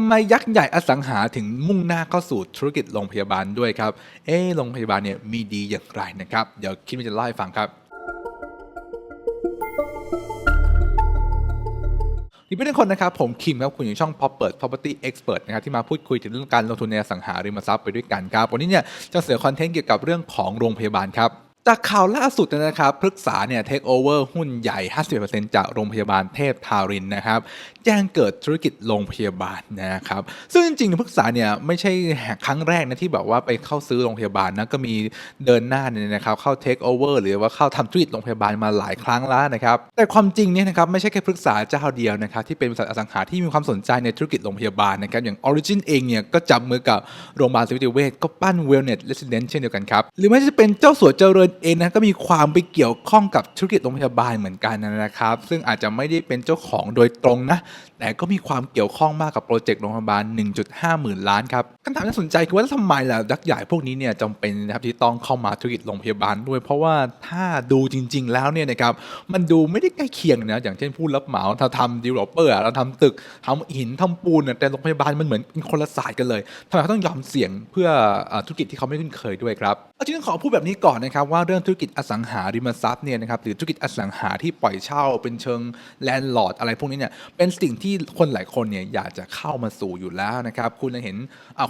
ทำไมยักษ์ใหญ่อสังหาถึงมุ่งหน้าเข้าสู่ธุรกิจโรงพยาบาลด้วยครับ เอ๊โรงพยาบาลเนี่ยมีดีอย่างไรนะครับ เดี๋ยวคิดว่าจะเล่าให้ฟังครับนี่เป็นทุกคนนะครับ ผมคิมครับ คุณอยู่ช่อง Pop เปิด Property Expert นะครับที่มาพูดคุยถึงเรื่องการลงทุนในอสังหาริมทรัพย์ไปด้วยกันครับ วันนี้เนี่ยจะเสนอคอนเทนต์เกี่ยวกับเรื่องของโรงพยาบาลครับ จากข่าวล่าสุดนะครับพฤกษาเนี่ยเทคโอเวอร์หุ้นใหญ่51%จากโรงพยาบาลเทพทารินนะครับแจ้งเกิดธุรกิจโรงพยาบาลนะครับซึ่งจริงๆพฤกษาเนี่ยไม่ใช่ครั้งแรกนะที่แบบว่าไปเข้าซื้อโรงพยาบาลนะก็มีเดินหน้าเนี่ยนะครับเข้าเทคโอเวอร์หรือว่าเข้าทำธุรกิจโรงพยาบาลมาหลายครั้งแล้วนะครับแต่ความจริงเนี่ยนะครับไม่ใช่แค่พฤกษาเจ้าเดียวนะครับที่เป็นบริษัทอสังหาที่มีความสนใจในธุรกิจโรงพยาบาลนะครับอย่าง Origin เองเนี่ยก็จับมือกับโรงพยาบาลสวิติเวชก็ปั้น Wellness Resident เช่นเดียวกันครับหรือไม่จะเป็นเจ้าสัวเจริญเองนะก็มีความไปเกี่ยวข้องกับธุรกิจโรงพยาบาลเหมือนกันนะครับ ซึ่งอาจจะไม่ได้เป็นเจ้าของโดยตรงนะ แต่ก็มีความเกี่ยวข้องมากกับโปรเจกต์โรงพยาบาล 1.5 หมื่นล้านครับคำถามที่สนใจคือว่าทำไมล่ะยักษ์ใหญ่พวกนี้เนี่ยจำเป็นนะครับที่ต้องเข้ามาธุรกิจโรงพยาบาลด้วย เพราะว่าถ้าดูจริง ๆ แล้วเนี่ยนะครับมันดูไม่ได้ใกล้เคียงนะอย่างเช่นผู้รับเหมาถ้าทำดีเวลลอปเปอร์เราทำตึกทำหินทำปูนแต่โรงพยาบาลมันเหมือนเป็นคนละศาสตร์กันเลยทำไมเขาต้องยอมเสี่ยงเพื่ออธุรกิจที่เขาไม่คุ้นเคยด้วยครับเอาจริงๆขอพูดแบบนี้ก่อนนะครับว่าเรื่องธุรกิจอสังหาริมทรัพย์เนี่ยนะครับหรือธุรกิจอสังหาที่ปล่อยเช่าเป็นเชิงแลนด์ลอร์ดอะไรพวกนี้เนี่ยเป็นสิ่งที่คนหลายคนเนี่ยอยากจะเข้ามาสู่อยู่แล้วนะครับคุณจะเห็น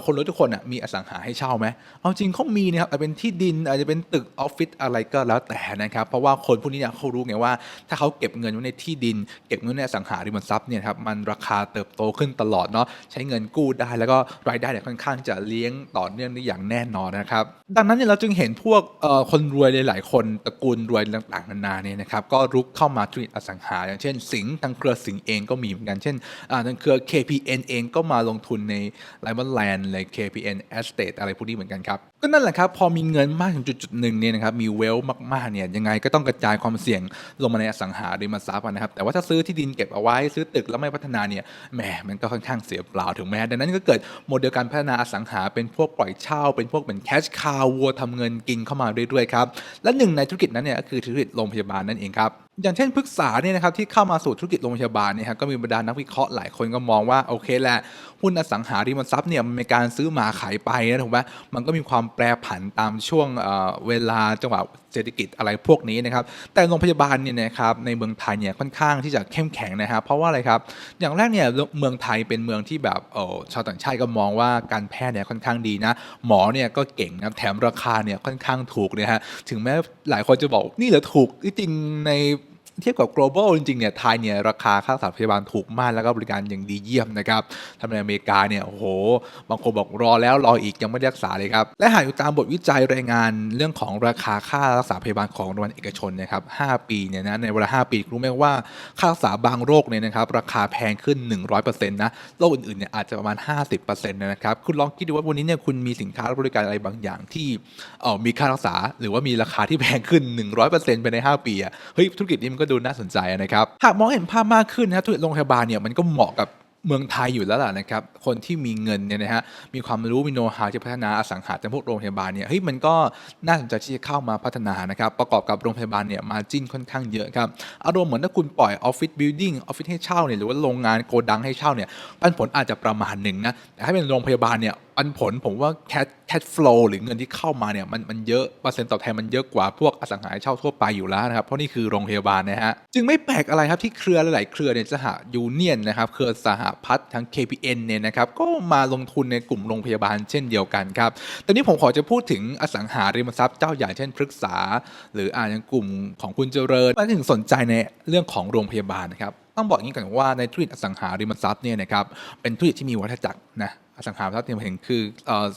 คนรวยทุกคนมีอสังหาให้เช่าไหมเอาจริงเขามีนะครับอาจจะเป็นที่ดินอาจจะเป็นตึกออฟฟิศอะไรก็แล้วแต่นะครับเพราะว่าคนพวกนี้เนี่ยเขารู้ไงว่า ถ้าเขาเก็บเงินไว้ในที่ดิน เก็บเงินในอสังหาริมทรัพย์เนี่ยครับมันราคาเติบโตขึ้นตลอดเนาะใช้เงินกู้ได้แล้วก็รายได้เนี่ยค่อนข้างจะเลี้ยงต่อเนื่องได้อย่างแน่นอนนะครับดังนั้นเนี่ยเราจึงเห็นพวกคนรวยหลายๆคนตระกูลรวยต่างๆนานาเนี่ยนะครับก็รุกเข้ามาธุรกิจอสังหา อย่างเช่น สิงห์ทางเครือสิงห์เองก็มีเหมือนกัน เช่นทางเครือ KPN เองก็มาลงทุนในไลมอนแลนด์เลย KPN Estate อะไรพวกนี้เหมือนกันครับก็นั่นแหละครับพอมีเงินมากถึงจุดๆหนึ่งเนี่ยนะครับมีเวลมากๆเนี่ยยังไงก็ต้องกระจายความเสี่ยงลงมาในอสังหาริมทรัพย์นะครับแต่ว่าถ้าซื้อที่ดินเก็บเอาไว้ซื้อตึกแล้วไม่พัฒนาเนี่ยแหมมันก็ค่อนข้างเสียเปล่าถึงแม้ดังนั้นก็เกิดโมเดลการพัฒนาอสังหาเป็นพวกปล่อยเช่า เป็นพวกเหมือนแคชคาวัวทำเงินกินเข้ามาเรื่อยๆครับและหนึ่งในธุรกิจนั้นเนี่ยก็คือธุรกิจโรงพยาบาลนั่นเองครับอย่างเช่นพฤกษาเนี่ยนะครับที่เข้ามาสู่ธุรกิจโรงพยาบาลเนี่ยครับก็มีบรรดานักวิเคราะห์หลายคนก็มองว่าโอเคแหละ หุ้นอสังหาริมทรัพย์เนี่ยมันเป็นการซื้อมาขายไปนะถูกไหมมันก็มีความแปรผันตามช่วงเเวลาจังหวะเศรษฐกิจอะไรพวกนี้นะครับ แต่โรงพยาบาลเนี่ยนะครับในเมืองไทยเนี่ยค่อนข้างที่จะเข้มแข็งนะครับ เพราะว่าอะไรครับ อย่างแรกเนี่ยเมืองไทยเป็นเมืองที่แบบเออชาวต่างชาติก็มองว่าการแพทย์เนี่ยค่อนข้างดีนะ หมอเนี่ยก็เก่งนะแถมราคาเนี่ยค่อนข้างถูกนะฮะถึงแม้หลายคนจะบอกนี่เหรอถูกที่จริงใน เทียบกับ global จริงๆเนี่ยไทยเนี่ยราคาค่ารักษาพยาบาลถูกมากแล้วก็บริการอย่างดีเยี่ยมนะครับทำในอเมริกาเนี่ยโอ้โห บางคนบอกรอแล้วรออีกยังไม่ได้รักษาเลยครับ และหากอยู่ตามบทวิจัยรายงานเรื่องของราคาค่ารักษาพยาบาลของโรงพยาบาลเอกชนนะครับ 5 ปีเนี่ยนะในเวลา 5 ปีรู้ไหมว่าค่ารักษาบางโรคเนี่ยนะครับราคาแพงขึ้น 100%นะโรคอื่นๆเนี่ยอาจจะประมาณ 50%นะครับคุณลองคิดดูว่าวันนี้เนี่ยคุณมีสินค้าบริการอะไรบางอย่างที่เออมีค่ารักษาหรือว่ามีราคาที่แพงขึ้น 100%ภายใน 5 ปีอะเฮ้ยธุรกิจนี้มันก็ดูน่าสนใจนะครับ หากมองเห็นภาพมากขึ้นนะธุรกิจโรงพยาบาลเนี่ยมันก็เหมาะกับเมืองไทยอยู่แล้วล่ะนะครับ คนที่มีเงินเนี่ยนะฮะ มีความรู้ มีโน้ตฮาวที่พัฒนาอสังหาริมพวกโรงพยาบาลเนี่ย เฮ้ย มันก็น่าสนใจที่จะเข้ามาพัฒนานะครับ ประกอบกับโรงพยาบาลเนี่ย มาจิ้นค่อนข้างเยอะครับ อารมณ์เหมือนถ้าคุณปล่อยออฟฟิศบิลดิ่งออฟฟิศให้เช่าเนี่ย หรือว่าโรงงานโกดังให้เช่าเนี่ย ปันผลอาจจะประมาณหนึ่งนะ แต่ถ้าเป็นโรงพยาบาลเนี่ย ปันผลผมว่าแคแคชฟลูหรือเงินที่เข้ามาเนี่ยมันมันเยอะเปอร์เซ็นต์ตอบแทนมันเยอะกว่าพวกอสังหาริมเช่าทั่วไปอยู่แล้วนะครับ เพราะนี่คือโรงพยาบาลนะฮะ จึงไม่แปลกอะไรครับที่เครือหลาย ๆ เครือเนี่ยสหยูเนียนนะครับ เครือสหพัฒน์ทั้ง KPN เนี่ยนะครับก็มาลงทุนในกลุ่มโรงพยาบาลเช่นเดียวกันครับแตอนนี้ผมขอจะพูดถึงอสังหาริมทรัพย์เจ้าใหญ่เช่นพฤกษา หรืออาอย่างกลุ่มของคุณเจริญมาถึงสนใจในเรื่องของโรงพยาบาลนะครับ ต้องบอกอย่างนี้ก่อนว่าในธุรกิจอสังหาริมทรัพย์เนี่ยนะครับเป็นธุรกิจที่มีวัฏจักรนะอสังหาริมทรัพย์เนี่ยหมายถึงคือเอ่อ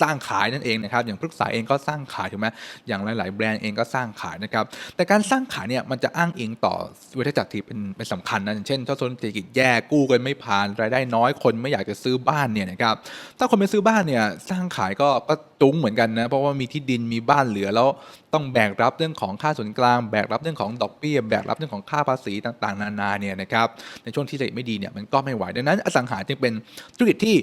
สร้างขายนั่นเองนะครับอย่างพฤกษาเองก็สร้างขายถูกไหมอย่างหลาย ๆ แบรนด์เองก็สร้างขายนะครับแต่การสร้างขายเนี่ยมันจะอ้างอิงต่อวัฏจักรที่เป็นเป็นสำคัญนะอย่างเช่นถ้าเศรษฐกิจแย่กู้กันไม่ผ่านรายได้น้อยคนไม่อยากจะซื้อบ้านเนี่ยนะครับถ้าคนไม่ซื้อบ้านเนี่ยสร้างขายก็ก็จุ้งเหมือนกันนะเพราะว่ามีที่ดินมีบ้านเหลือแล้วต้องแบกรับเรื่องของค่าส่วนกลาง แบกรับเรื่องของดอกเบี้ยแบกรับเรื่องของค่าภาษีต่าง ๆ นานาเนี่ยนะครับในช่วงที่เศรษฐกิจไม่ดีเนี่ยมันก็ไม่ไหวดังนั้นอสังหาจึงเป็นธุรกิจที่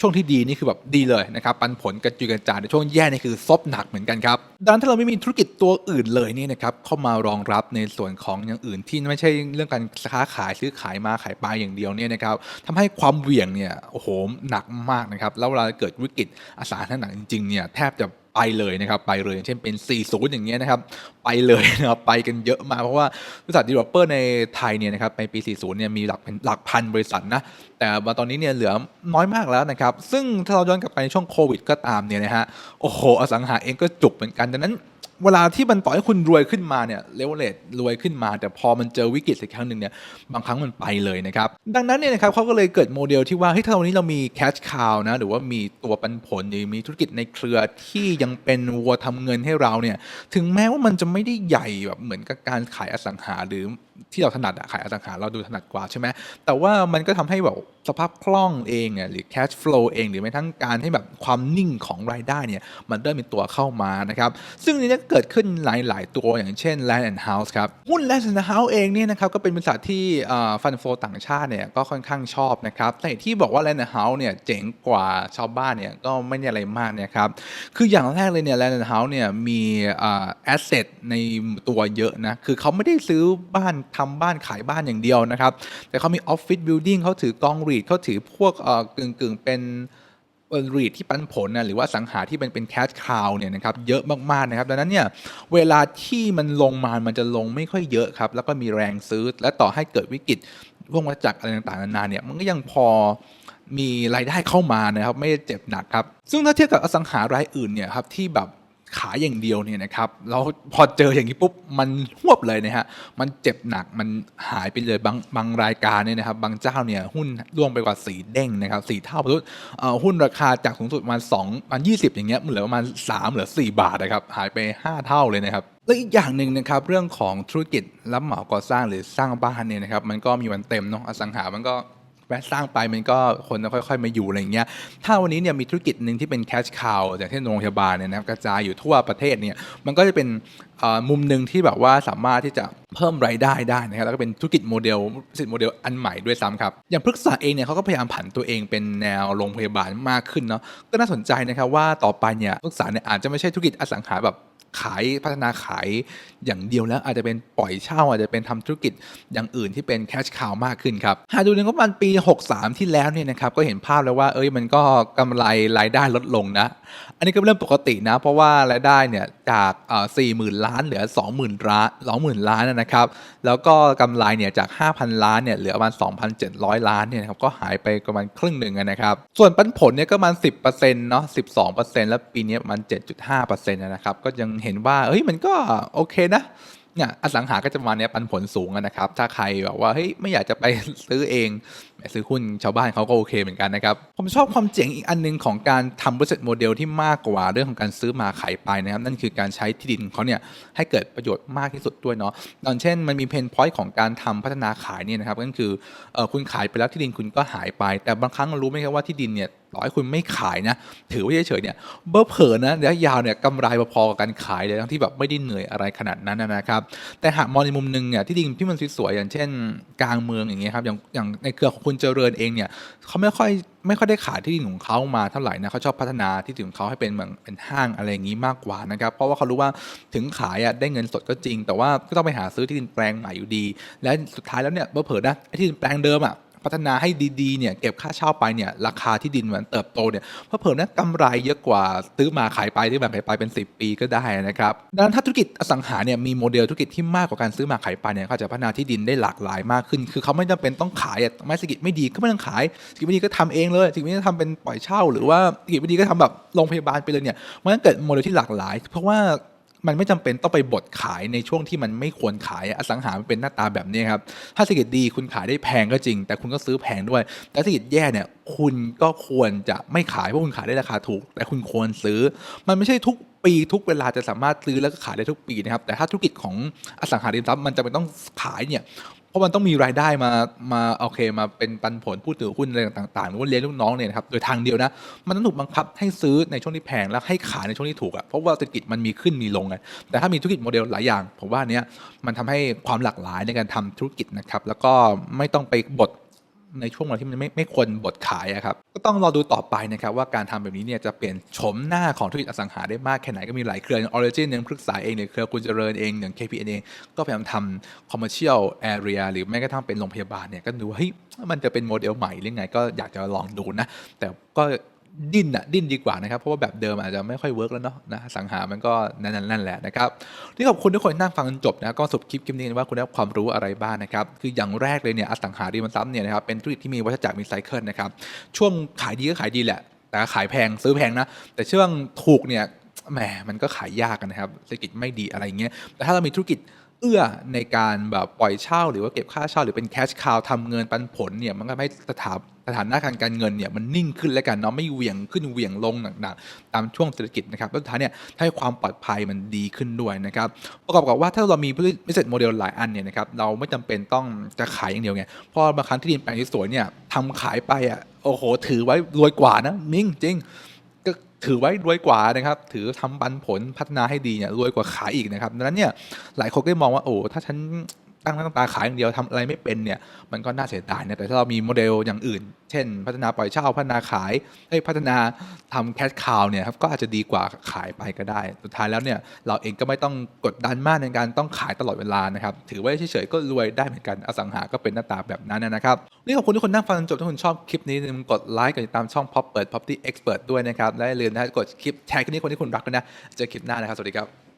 ช่วงที่ดีนี่คือแบบดีเลยนะครับปันผลกระจุยกระจายในช่วงแย่นี่คือซบหนักเหมือนกันครับดังนั้นถ้าเราไม่มีธุรกิจตัวอื่นเลยนี่นะครับเข้ามารองรับในส่วนของอย่างอื่นที่ไม่ใช่เรื่องการค้าขายซื้อขายมาขายไปอย่างเดียวเนี่ยนะครับทำให้ความเหวี่ยงเนี่ยโอ้โหหนักมากนะครับแล้วเวลาเกิดวิกฤตอสังหาริมทรัพย์จริงๆเนี่ยแทบจะ ไปเลยนะครับไปเลยอย่างเช่นเป็น 40 อย่างเงี้ยนะครับไปเลยนะครับไปกันเยอะมากเพราะว่าบริษัท developer ในไทยเนี่ยนะครับในปี 40 เนี่ยมีหลักเป็นหลักพันบริษัทนะแต่มาตอนนี้เนี่ยเหลือน้อยมากแล้วนะครับซึ่งถ้าเราย้อนกลับไปในช่วงโควิดก็ตามเนี่ยนะฮะโอ้โหอสังหาเองก็จุกเหมือนกันดังนั้น เวลาที่มันต่อยให้คุณรวยขึ้นมาเนี่ยเลเวลเลตรวยขึ้นมา แต่พอมันเจอวิกฤตสักครั้งหนึ่งเนี่ยบางครั้งมันไปเลยนะครับ ดังนั้นเนี่ยนะครับเขาก็เลยเกิดโมเดลที่ว่าเฮ้ยถ้าวันนี้เรามีแคชคาวนะหรือว่ามีตัวปันผลหรือมีธุรกิจในเครือที่ยังเป็นวัวทำเงินให้เราเนี่ยถึงแม้ว่ามันจะไม่ได้ใหญ่แบบเหมือนกับการขายอสังหาหรือ ที่เราถนัดอะขายอสังหาเราดูถนัดกว่าใช่ไหมแต่ว่ามันก็ทำให้แบบสภาพคล่องเองอะหรือ cash flow เอง หรือแม้ทั้งการให้แบบความนิ่งของรายได้เนี่ยมันเริ่มมีตัวเข้ามานะครับซึ่งนี่ก็เกิดขึ้นหลาย ๆ ตัวอย่างเช่น Land and House ครับหุ้น Land and House เองเนี่ยนะครับก็เป็นบริษัทที่ฟันโฟต่างชาติเนี่ยก็ค่อนข้างชอบนะครับแต่ที่บอกว่า Land and House เนี่ยเจ๋งกว่าชาวบ้านเนี่ยก็ไม่ได้อะไรมากนี่ยครับคืออย่างแรกเลยเนี่ย Land and House เนี่ยมีแอสเซทในตัวเยอะนะคือเขาไม่ได้ซื้อบ้านทำบ้านขายบ้านอย่างเดียวนะครับ แต่เขามีออฟฟิศบิลดิ่งเขาถือกองรีดเขาถือพวกเอ่อกึ่งกึ่งเป็นรีดที่ปันผลนะหรือว่าสังหาที่เป็นเป็นแคชคาวเนี่ยนะครับเยอะมากๆนะครับดังนั้นเนี่ยเวลาที่มันลงมามันจะลงไม่ค่อยเยอะครับแล้วก็มีแรงซื้อและต่อให้เกิดวิกฤตพวกวัฏจักรอะไรต่างๆนานาเนี่ยมันก็ยังพอมีรายได้เข้ามานะครับไม่เจ็บหนักครับ ซึ่งถ้าเทียบกับอสังหารายอื่นเนี่ยครับที่แบบ ขายอย่างเดียวเนี่ยนะครับแล้วพอเจออย่างนี้ปุ๊บมันหวบเลยนะฮะมันเจ็บหนักมันหายไปเลยบางบางรายการเนี่ยนะครับบางเจ้าเนี่ยหุ้นร่วงไปกว่าสีเด้งนะครับสี่เท่าประมาณเอ่อหุ้นราคาจากสูงสุดประมาณสองมันยี่สิบอย่างเงี้ยเหลือประมาณสามเหลือสี่บาทนะครับหายไปห้าเท่าเลยนะครับแล้วอีกอย่างหนึ่งนะครับเรื่องของธุรกิจรับเหมาก่อสร้างหรือสร้างบ้านเนี่ยนะครับมันก็มีวันเต็มเนาะอสังหามันก็ สร้างไปมันก็คนค่อยๆมาอยู่อะไรอย่างเงี้ยถ้าวันนี้เนี่ยมีธุรกิจหนึ่งที่เป็นแคชคาวอย่างเช่นโรงพยาบาลเนี่ยนะกระจายอยู่ทั่วประเทศเนี่ยมันก็จะเป็นมุมหนึ่งที่แบบว่าสามารถที่จะ เพิ่มรายได้ได้นะครับแล้วก็เป็นธุรกิจโมเดลธุรกิจโมเดลอันใหม่ด้วยซ้ำครับ อย่างพฤกษาเองเนี่ยเขาก็พยายามผันตัวเองเป็นแนวโรงพยาบาลมากขึ้นเนาะก็น่าสนใจนะครับว่าต่อไปเนี่ยพฤกษาเนี่ยอาจจะไม่ใช่ธุรกิจอสังหาแบบขายพัฒนาขายอย่างเดียวแล้วอาจจะเป็นปล่อยเช่าอาจจะเป็นทำธุรกิจอย่างอื่นที่เป็นแคชคาวมากขึ้นครับ หากดูในงบประมาณปี 63 ที่แล้วเนี่ยนะครับก็เห็นภาพแล้วว่าเอ้ยมันก็กำไรรายได้ลดลงนะ อันนี้ก็เรื่องปกตินะ เพราะว่ารายได้เนี่ยจากสี่หมื่นล้านเหลือ 20,000ล้าน20,000ล้านนะครับ แล้วก็กำไรเนี่ยจาก 5,000 ล้านเนี่ยเหลือประมาณ 2,700 ล้านเนี่ยครับก็หายไปประมาณครึ่งหนึ่งนะครับ ส่วนปันผลเนี่ยก็ประมาณ 10%เนาะ12%แล้วปีนี้ประมาณ 7.5%นะครับ ก็ยังเห็นว่าเฮ้ยมันก็โอเคนะเนี่ยอสังหาก็จะประมาณเนี้ยปันผลสูงนะครับ ถ้าใครแบบว่าเฮ้ยไม่อยากจะไปซื้อเอง ซื้อหุ้นชาวบ้านเขาก็โอเคเหมือนกันนะครับ ผมชอบความเจ๋งอีกอันหนึงของการทำบริษัทโมเดลที่มากกว่าเรื่องของการซื้อมาขายไปนะครับ นั่นคือการใช้ที่ดินเขาเนี่ยให้เกิดประโยชน์มากที่สุดด้วยเนาะอย่างเช่นมันมีเพนพอยต์ของการทำพัฒนาขายเนี่ยนะครับนั่นคืออคุณขายไปแล้วที่ดินคุณก็หายไป แต่บางครั้งรู้ไหมครับว่าที่ดินเนี่ยต่อให้คุณไม่ขายนะ ถือไว้เฉยๆเนี่ยเบอร์เผลอนะระยะยาวเนี่ยกำไรพอๆกับการขายเลยทั้งที่แบบไม่ได้เหนื่อยอะไรขนาดนั้นนะครับ แต่หากมองในมุมหนึ่งเนี่ยที่ดินที่มันสวยๆอย่างเช่น กลางเมืองอย่างเงี้ยครับอย่างอย่างในเครือของคุณณเจริญเองเนี่ยเขาไม่ค่อยไม่ค่อยได้ขายที่ดินของเขามาเท่าไหร่นะเขาชอบพัฒนาที่ดินของเขาให้เป็นเหมือนเป็นห้างอะไรอย่างนี้มากกว่านะครับเพราะว่าเขารู้ว่าถึงขายอะได้เงินสดก็จริง แต่ว่าก็ต้องไปหาซื้อที่ดินแปลงใหม่อยู่ดี และสุดท้ายแล้วเนี่ยเผลอๆนะที่ดินแปลงเดิมอะ พัฒนาให้ดีๆเนี่ยเก็บค่าเช่าไปเนี่ยราคาที่ดินมันเติบโตเนี่ยเพราะเพิ่มนะกำไรเยอะกว่าซื้อมาขายไปซื้อมาขายไปเป็น 10 ปีก็ได้นะครับดังนั้นถ้าธุรกิจอสังหาเนี่ยมีโมเดลธุรกิจที่มากกว่าการซื้อมาขายไปเนี่ยเขาจะพัฒนาที่ดินได้หลากหลายมากขึ้น คือเขาไม่จำเป็นต้องขายไม่เศรกิจไม่ดีก็ไม่ต้องขายเศรกิจไม่ดีก็ทำเองเลยเศรกิจไม่ดีก็ทำเป็นปล่อยเช่า หรือว่าเศรกิจไม่ดีก็ทำแบบโรงพยาบาลไปเลยเนี่ยมันเกิดโมเดลที่หลากหลาย เพราะว่า มันไม่จำเป็นต้องไปบดขายในช่วงที่มันไม่ควรขายอะอสังหามันเป็นหน้าตาแบบนี้ครับถ้าเศรษฐกิจดีคุณขายได้แพงก็จริง แต่คุณก็ซื้อแพงด้วย แต่เศรษฐกิจแย่เนี่ยคุณก็ควรจะไม่ขายเพราะคุณขายได้ราคาถูก แต่คุณควรซื้อ มันไม่ใช่ทุกปีทุกเวลาจะสามารถซื้อแล้วก็ขายได้ทุกปีนะครับแต่ถ้าธุรกิจของอสังหาริมทรัพย์มันจะเป็นต้องขายเนี่ย เพราะมันต้องมีรายได้มามาโอเคมาเป็นปันผลผู้ถือหุ้นอะไรต่างๆหรือว่าเลี้ยงลูกน้องเนี่ยนะครับโดยทางเดียวนะมันต้องถูกบังคับให้ซื้อในช่วงที่แพงแล้วให้ขายในช่วงที่ถูกอะเพราะว่าเศรษฐกิจมันมีขึ้นมีลงไงแต่ถ้ามีธุรกิจโมเดลหลายอย่างผมว่าเนี้ยมันทำให้ความหลากหลายในการทำธุรกิจนะครับแล้วก็ไม่ต้องไปบด ในช่วงเวลาที่มันไม่ไม่ควรบทขายอะครับก็ต้องรอดูต่อไปนะครับว่าการทำแบบนี้เนี่ยจะเปลี่ยนโฉมหน้าของธุรกิจอสังหาได้มากแค่ไหนก็มีหลายเครืออย่างออริจินอย่างพฤกษาเองหนี่งเครือคุณเจริญเองอย่าง KPN เองก็พยายามทำ commercial area หรือแม้กระทั่งเป็นโรงพยาบาลเนี่ยก็ดูว่าเฮ้ยมันจะเป็นโมเดลใหม่หรือไงก็อยากจะลองดูนะแต่ก็ ดิ้นอะดิ้นดีกว่านะครับ เพราะว่าแบบเดิมอาจจะไม่ค่อยเวิร์กแล้วเนาะนะสังหามันก็นั่นนั่นแหละนะครับที่ขอบคุณทุกคนนั่งฟังจนจบนะก็สรุปคลิปคลิปนี้ว่าคุณได้ความรู้อะไรบ้างนะครับ คืออย่างแรกเลยเนี่ยอสังหาริมทรัพย์เนี่ยนะครับเป็นธุรกิจที่มีวัฏจักรมีไซเคิลนะครับช่วงขายดีก็ขายดีแหละแต่ขายแพงซื้อแพงนะแต่ช่วงถูกเนี่ย แหมมันก็ขายยากกันนะครับเศรษฐกิจไม่ดีอะไรเงี้ยแต่ถ้าเรามีธุรกิจเอื้อในการแบบปล่อยเช่า หรือว่าเก็บค่าเช่า หรือเป็นแคชคาวทำเงินปันผลเนี่ยมันก็ให้สถาสถานะทางการเงินเนี่ยมันนิ่งขึ้นแล้วกันเนาะไม่เหวี่ยงขึ้นเหวี่ยงลงหนักๆตามช่วงเศรษฐกิจนะครับแล้วท้ายเนี่ยให้ความปลอดภัยมันดีขึ้นด้วยนะครับประกอบกับว่าถ้าเรามี business model หลายอันเนี่ยนะครับเราไม่จำเป็นต้องจะขายอย่างเดียวไงเพราะบางครั้งที่ดินแปลงที่สวยเนี่ยทำขายไปอะโอ้โหถือไว้รวยกว่านะมิงจริง ถือไว้รวยกว่านะครับ ถือทำปันผลพัฒนาให้ดีเนี่ยรวยกว่าขายอีกนะครับดังนั้นเนี่ยหลายคนก็มองว่าโอ้ถ้าฉัน ตั้งหน้าตั้งตาขายอย่างเดียวทำอะไรไม่เป็นเนี่ยมันก็น่าเสียดายนะแต่ถ้าเรามีโมเดลอย่างอื่น เช่น พัฒนาปล่อยเช่าพัฒนาขายเอ้ยพัฒนาทำแคชคาวเนี่ยครับก็อาจจะดีกว่าขายไปก็ได้ สุดท้ายแล้วเนี่ยเราเองก็ไม่ต้องกดดันมากในการต้องขายตลอดเวลานะครับถือไว้เฉยๆก็รวยได้เหมือนกันอสังหาก็เป็นหน้าตาแบบนั้นนะครับนี่ขอบคุณทุกคนนั่งฟังจนจบถ้าคุณชอบคลิปนี้อย่าลืมกดไลค์กดติดตามช่อง Pop เปิด Property Expert ด้วยนะครับและอย่าลืมนะกดคลิปแชร์คลิปนี้คนที่คุณรักนะเจอคลิปหน้านะครับสวัสดีครับ